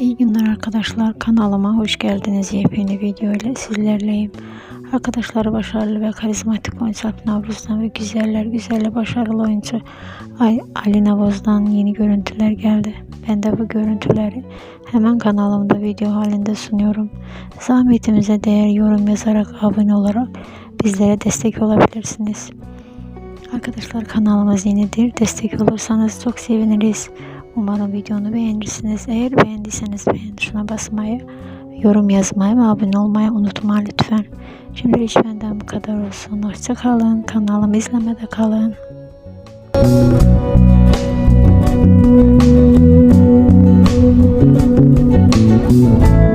İyi günler arkadaşlar. Kanalıma hoş geldiniz. Yepyeni video ile sizlerleyim. Arkadaşlar başarılı ve karizmatik oyuncu Alp Navruz'dan ve güzeller güzeli başarılı oyuncu Ay Ali Navoz'dan yeni görüntüler geldi. Ben de bu görüntüleri hemen kanalımda video halinde sunuyorum. Zahmetimize değer yorum yazarak abone olarak bizlere destek olabilirsiniz. Arkadaşlar kanalımız yenidir. Destek olursanız çok seviniriz. Umarım videonu beğenirsiniz. Eğer beğendiyseniz beğen tuşuna basmayı, yorum yazmayı ve abone olmayı unutma lütfen. Şimdilik benden bu kadar olsun. Hoşçakalın. Kanalımı izlemede kalın. Müzik